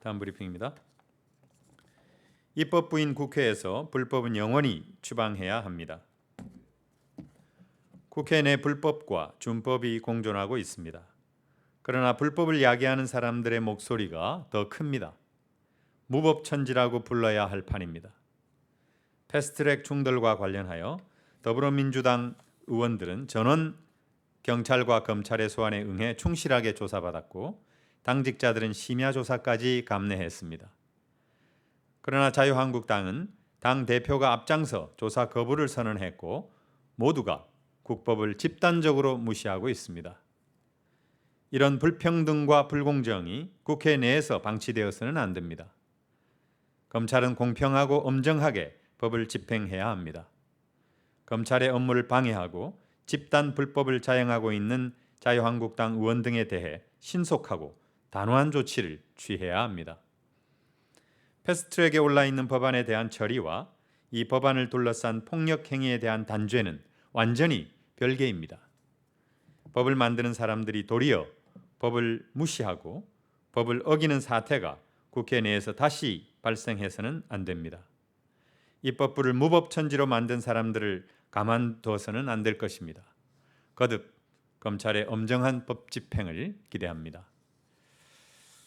다음 브리핑입니다. 입법부인 국회에서 불법은 영원히 추방해야 합니다. 국회 내 불법과 준법이 공존하고 있습니다. 그러나 불법을 야기하는 사람들의 목소리가 더 큽니다. 무법천지라고 불러야 할 판입니다. 패스트트랙 충돌과 관련하여 더불어민주당 의원들은 전원 경찰과 검찰의 소환에 응해 충실하게 조사받았고 당직자들은 심야 조사까지 감내했습니다. 그러나 자유한국당은 당 대표가 앞장서 조사 거부를 선언했고 모두가 국법을 집단적으로 무시하고 있습니다. 이런 불평등과 불공정이 국회 내에서 방치되어서는 안 됩니다. 검찰은 공평하고 엄정하게 법을 집행해야 합니다. 검찰의 업무를 방해하고 집단 불법을 자행하고 있는 자유한국당 의원 등에 대해 신속하고 단호한 조치를 취해야 합니다. 패스트트랙에 올라 있는 법안에 대한 처리와 이 법안을 둘러싼 폭력 행위에 대한 단죄는 완전히 별개입니다. 법을 만드는 사람들이 도리어 법을 무시하고 법을 어기는 사태가 국회 내에서 다시 발생해서는 안 됩니다. 입법부를 무법천지로 만든 사람들을 가만둬서는 안 될 것입니다. 거듭 검찰의 엄정한 법 집행을 기대합니다.